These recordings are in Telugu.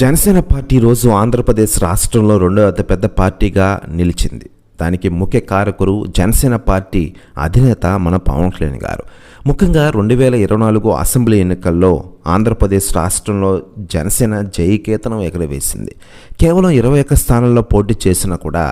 జనసేన పార్టీ రోజు ఆంధ్రప్రదేశ్ రాష్ట్రంలో రెండో అతిపెద్ద పార్టీగా నిలిచింది. దానికి ముఖ్య కారకులు జనసేన పార్టీ అధినేత మన పవన్ కళ్యాణ్ గారు. ముఖ్యంగా రెండు వేల ఇరవై నాలుగు అసెంబ్లీ ఎన్నికల్లో ఆంధ్రప్రదేశ్ రాష్ట్రంలో జనసేన జయకేతనం ఎగరవేసింది. కేవలం ఇరవై ఒక్క స్థానాల్లో పోటీ చేసినా కూడా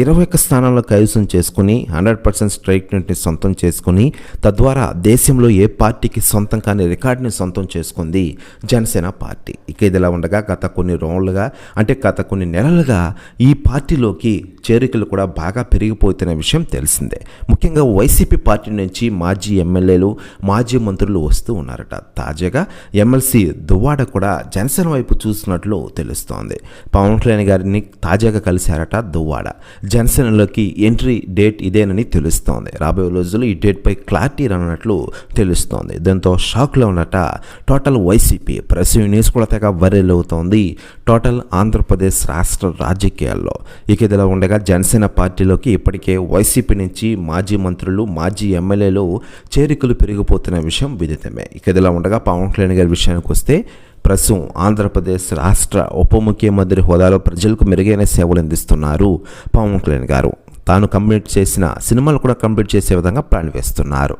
ఇరవై ఒక్క స్థానాల్లో కైవసం చేసుకుని హండ్రెడ్ పర్సెంట్ స్ట్రైక్ని సొంతం చేసుకుని తద్వారా దేశంలో ఏ పార్టీకి సొంతం కాని రికార్డుని సొంతం చేసుకుంది జనసేన పార్టీ. ఇక ఇదిలా ఉండగా గత కొన్ని రోజులుగా అంటే గత కొన్ని నెలలుగా ఈ పార్టీలోకి చేరికలు కూడా బాగా పెరిగిపోతున్న విషయం తెలిసిందే. ముఖ్యంగా వైసీపీ పార్టీ నుంచి మాజీ ఎమ్మెల్యేలు మాజీ మంత్రులు వస్తూ ఉన్నారట. తాజాగా ఎమ్మెల్సీ దువ్వాడ కూడా జనసేన వైపు చూస్తున్నట్లు తెలుస్తోంది. పవన్ కళ్యాణ్ గారిని తాజాగా కలిశారట దువ్వాడ. జనసేనలోకి ఎంట్రీ డేట్ ఇదేనని తెలుస్తోంది. రాబోయే రోజుల్లో ఈ డేట్పై క్లారిటీ రానున్నట్లు తెలుస్తోంది. దీంతో షాక్లో ఉన్నట టోటల్ వైసీపీ. ప్రెస్ న్యూస్ కూడా తెగ వైరల్ అవుతోంది. టోటల్ ఆంధ్రప్రదేశ్ రాష్ట్ర రాజకీయాల్లో. ఇక ఇదిలా ఉండగా జనసేన పార్టీలోకి ఇప్పటికే వైసీపీ నుంచి మాజీ మంత్రులు మాజీ ఎమ్మెల్యేలు చేరికలు పెరిగిపోతున్న విషయం విదితమే. ఇక ఇదిలా ఉండగా పవన్ కళ్యాణ్ గారి విషయానికి వస్తే ప్రస్తుతం ఆంధ్రప్రదేశ్ రాష్ట్ర ఉప ముఖ్యమంత్రి హోదాలో ప్రజలకు మెరుగైన సేవలు అందిస్తున్నారు పవన్ కళ్యాణ్ గారు. తాను కంప్లీట్ చేసిన సినిమాలు కూడా కంప్లీట్ చేసే విధంగా ప్లాన్ వేస్తున్నారు.